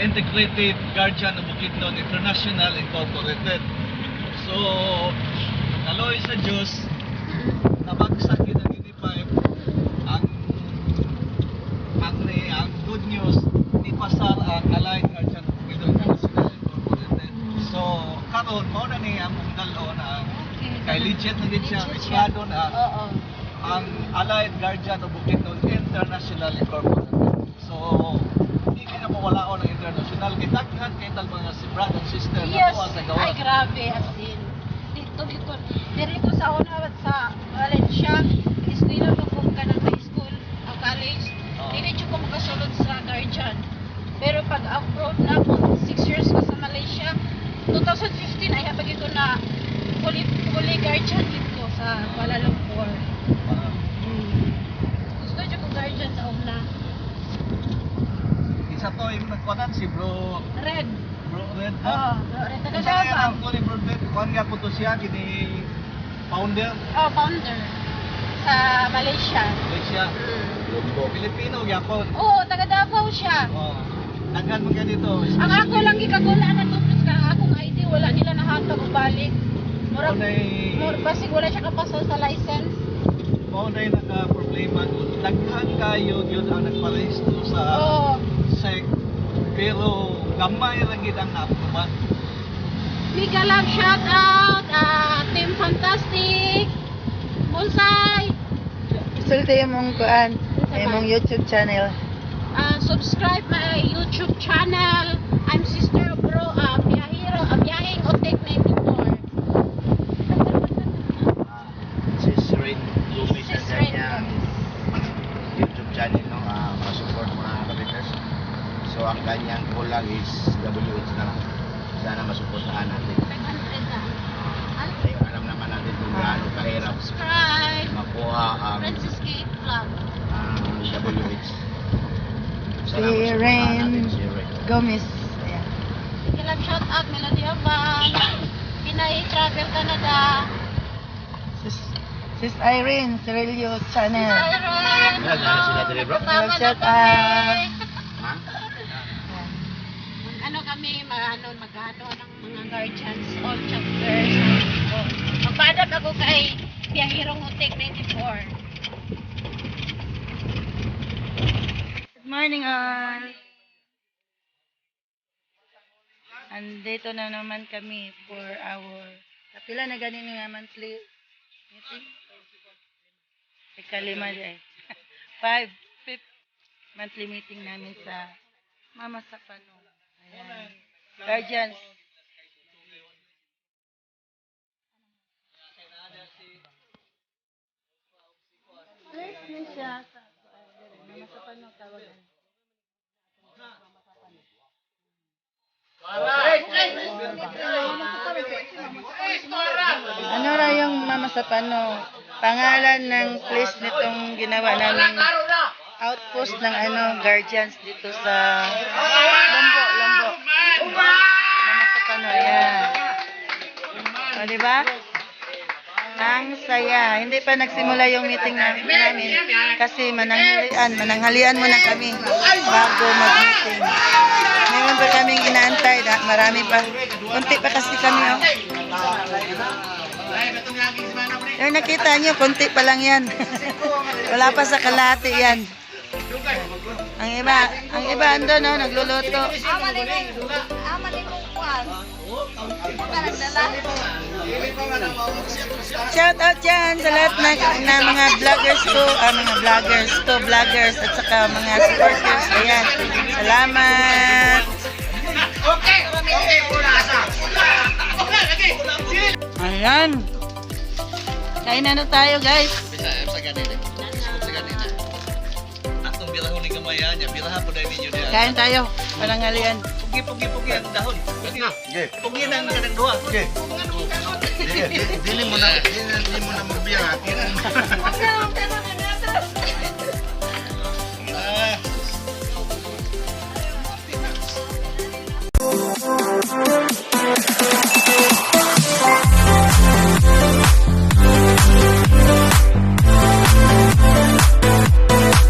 Integrated Guardian of Bukidnon International Incorporated. So, kaloy sa Diyos, nabagsak yun ang Unify. Ang, ang, ang good news, ni Pasar ang Allied Guardian of Bukidnon International Incorporated. So, karon mo na ni ang dalo na kay legit na din siya, registrado na ang Allied Guardian of Bukidnon International Incorporated. So, hindi ka na mawala ng Kay daghan kay tal mga si brother and sister na Yes. tuwa sa Ay, gawa. grabe. As in, dito, dito. Diri ko sa una sa Valencia, iskwila ko kung ka ng high school, o college. Oo. Dili ko makasulod sa guardian. Pero pag abroad na ako, 6 years ko sa Malaysia, 2015 ay habag ko na fully, fully guardian dito sa Kuala Lumpur. Ah, Gusto ko guardian sa una. Isa to yung nagkuhanan si bro Red. bro Red. Oo, ha? red. Kung Taga saan Davao. ang ko ni bro Red, kuhan nga po to siya, kini founder, Oh, founder. Sa Malaysia. Malaysia, Pilipino, Yapon. Oo, taga Davao siya. Oh, daghan mo ka dito. Ang ako lang gikagula na tupos ka akong ID, wala nila nahatag og balik. Murag, Maunay, murag basig wala siya kapasal sa license. maunay naka-problema doon. Daghan kayo yun ang nagparehistro sa Oo. Sec, pero gamay lang gid ang naapruban. Mega love shout out, ah, Team Fantastic, Bonsai, Sulti mong kuan, yung mong YouTube channel. ah, subscribe my YouTube channel. I'm Sister Bro, ah, Biyahiro, ah, Biyahing Otek 94. si Srin Gomez Sis sa Ren kanyang YouTube channel no uh, masupport mga kapiters so ang kanyang kulang is WH na lang sana masuportahan natin 500 na. Ay, alam naman natin kung gaano kahirap Subscribe. makuha ang Francis K. Vlog. ang WH Si masuportahan Ren. natin si Ren Gomez. Ayan. Kailan shout out Melody Aban, Pinay Travel Canada, Sis, Sis Irene, Cirilio channel. Siren, Yan, ano sila bro? Kasama Shout out. ha? Ano kami, ano, mag-ano ng mga guardians, all chapters. Oh. Magpadap ako kay Biyahirong Utek 94. Good morning all. Andito na naman kami for our kapila na ganin nga monthly meeting. Ikalima ay. Five, fifth monthly meeting namin sa Mama Sapano. Ayan. Guardians. Yes, na siya sa Mama Sapano tawagan. Ano ra yung Mama Sapano? Pangalan ng place nitong ginawa namin outpost ng ano guardians dito sa Lombo, di ba? Ang saya. Hindi pa nagsimula yung meeting namin, namin kasi mananghalian, mananghalian muna kami bago mag-meeting. Ngayon pa kaming inaantay. Marami pa. Kunti pa kasi kami. Oh. Yung nakita nyo, kunti pa lang yan. Wala pa sa kalahati yan. Ang iba, ang iba ando no, nagluluto. Shout out dyan sa lahat na, na mga vloggers ko, ah, mga vloggers ko, vloggers at saka mga supporters. Ayan. Salamat. Ayan. Kain na na tayo guys. Bisa sa ganina. Gamaya niya, birahan po dahil ninyo niya. Kain tayo. Walang halian. Pugi, pugi, pugi ang dahon. Pugi. Okay. Pugi na ang kanang duha. Okay. Dili, dili mo na, dili, mo na magbiyak ha.